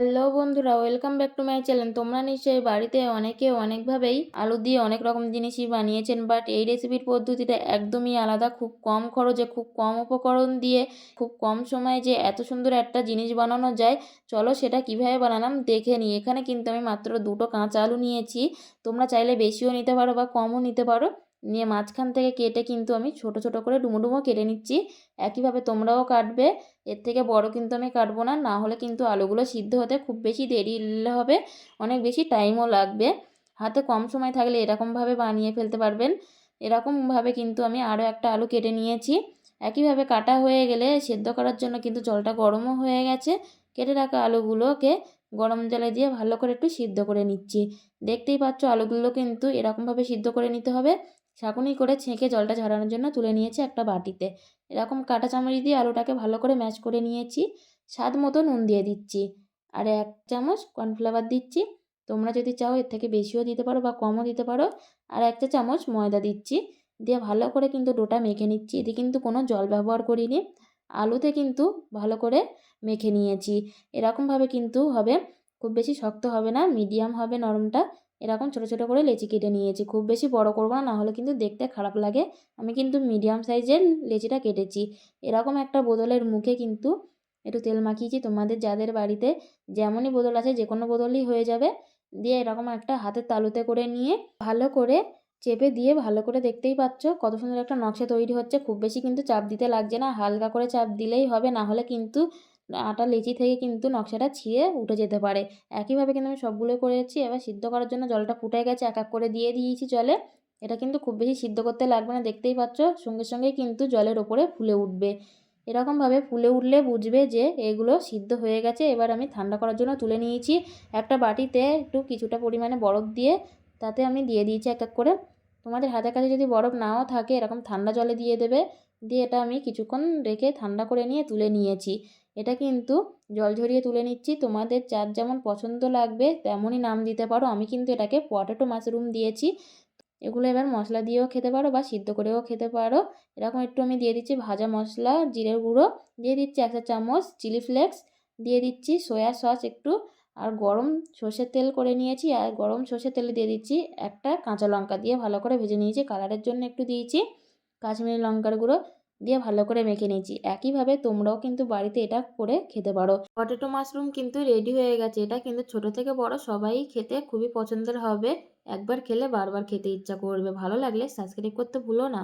Hello বন্ধুরা, welcome back to my channel. তোমরা নিশ্চয়ই বাড়িতে অনেকে অনেকভাবেই আলু দিয়ে অনেক রকম জিনিসই বানিয়েছেন, বাট এই রেসিপির পদ্ধতিটা একদমই আলাদা। খুব কম খরচে, খুব কম উপকরণ দিয়ে, খুব কম সময়ে যে এত সুন্দর একটা জিনিস বানানো যায়, চলো সেটা কীভাবে বানালাম দেখে নিই। এখানে কিন্তু আমি মাত্র দুটো কাঁচা আলু নিয়েছি। তোমরা চাইলে বেশিও নিতে পারো বা কমও নিতে পারো। নিয়ে মাঝখান থেকে কেটে কিন্তু আমি ছোট ছোট করে ডুমো ডুমো কেটে নিচ্ছি। একইভাবে তোমরাও কাটবে। এর থেকে বড় কিন্তু আমি কাটবো না। না হলে কিন্তু আলুগুলো সিদ্ধ হতে খুব বেশি দেরি হবে। অনেক বেশি টাইমও লাগবে। হাতে কম সময় থাকলে এরকমভাবে বানিয়ে ফেলতে পারবেন। এরকমভাবে কিন্তু আমি আরও একটা আলু কেটে নিয়েছি। একইভাবে কাটা হয়ে গেলে সেদ্ধ করার জন্য কিন্তু জলটা গরমও হয়ে গেছে। কেটে রাখা আলুগুলোকে গরম জলে দিয়ে ভালো করে একটু সিদ্ধ করে নিচ্ছি। দেখতেই পাচ্ছ আলুগুলো কিন্তু এরকমভাবে সিদ্ধ করে নিতে হবে। ছাঁকুনি করে ছেঁকে জলটা ঝরানোর জন্য তুলে নিয়েছি একটা বাটিতে। এরকম কাঁটা চামচ দিয়ে আলুটাকে ভালো করে ম্যাশ করে নিয়েছি। স্বাদ মতো নুন দিয়ে দিচ্ছি। আর এক চামচ কর্নফ্লাওয়ার দিচ্ছি। তোমরা যদি চাও এর থেকে বেশিও দিতে পারো বা কমও দিতে পারো। আর একটা চামচ ময়দা দিচ্ছি। দিয়ে ভালো করে কিন্তু ডোটা মেখে নিচ্ছি। এতে কিন্তু কোনো জল ব্যবহার করিনি। আলুতে কিন্তু ভালো করে মেখে নিয়েছি। এরকমভাবে কিন্তু হবে। খুব বেশি শক্ত হবে না, মিডিয়াম হবে নরমটা। এরকম ছোটো ছোটো করে লেচি কেটে নিয়েছি। খুব বেশি বড় করব না, নাহলে কিন্তু দেখতে খারাপ লাগে। আমি কিন্তু মিডিয়াম সাইজের লেচিটা কেটেছি। এরকম একটা বোতলের মুখে কিন্তু একটু তেল মাখিয়েছি। তোমাদের যাদের বাড়িতে যেমনই বোতল আছে, যে কোনো বোতলই হয়ে যাবে। দিয়ে এরকম একটা হাতের তালুতে করে নিয়ে ভালো করে চেপে দিয়ে ভালো করে দেখতেই পাচ্ছ কত সুন্দর একটা নকশা তৈরি হচ্ছে। খুব বেশি কিন্তু চাপ দিতে লাগছে না। হালকা করে চাপ দিলেই হবে না হলে কিন্তু আটা লেচি থেকে কিন্তু নকশাটা ছিঁড়ে উঠে যেতে পারে। একইভাবে কিন্তু আমি সবগুলো করেছি, এবার সিদ্ধ করার জন্য জলটা ফুটে গেছে, এক এক করে দিয়ে দিয়েছি জলে। এটা কিন্তু খুব বেশি সিদ্ধ করতে লাগবে না, দেখতেই পাচ্ছ, সঙ্গে সঙ্গে কিন্তু জলের ওপরে ফুলে উঠবে। এরকমভাবে ফুলে উঠলে বুঝবে যে এগুলো সিদ্ধ হয়ে গেছে, এবার আমি ঠান্ডা করার জন্য তুলে নিয়েছি একটা বাটিতে একটু কিছুটা পরিমাণে বরফ দিয়ে, তাতে আমি দিয়ে দিয়েছি এক এক করে। তোমাদের হাতের কাছে যদি বরফ নাও থাকে, এরকম ঠান্ডা জলে দিয়ে দেবে দিয়ে এটা আমি কিছুক্ষণ রেখে ঠান্ডা করে নিয়ে তুলে নিয়েছি। এটা কিন্তু জল ঝরিয়ে তুলে নিচ্ছি। তোমাদের যার যেমন পছন্দ লাগবে তেমনই নাম দিতে পারো। আমি কিন্তু এটাকে পটেটো মাশরুম দিয়েছি। এগুলো এবার মশলা দিয়েও খেতে পারো বা সিদ্ধ করেও খেতে পারো। এরকম একটু আমি দিয়ে দিচ্ছি ভাজা মশলা, জিরের গুঁড়ো, দিয়ে দিচ্ছি একটা চামচ চিলি ফ্লেক্স দিয়ে দিচ্ছি সয়া সস একটু, আর গরম সর্ষের তেল করে নিয়েছি। আর গরম সর্ষের তেলে দিয়ে দিচ্ছি একটা কাঁচা লঙ্কা দিয়ে ভালো করে ভেজে নিয়েছি। কালারের জন্য একটু দিয়েছি। কাশ্মীরি লঙ্কার গুঁড়ো দিয়ে ভালো করে মেখে নিয়েছি। একইভাবে তোমরাও কিন্তু বাড়িতে এটা করে খেতে পারো। পটেটো মাশরুম কিন্তু রেডি হয়ে গেছে। এটা কিন্তু ছোট থেকে বড়, সবাই খেতে খুবই পছন্দের হবে। একবার খেলে বারবার খেতে ইচ্ছা করবে। ভালো লাগলে সাবস্ক্রাইব করতে ভুলো না।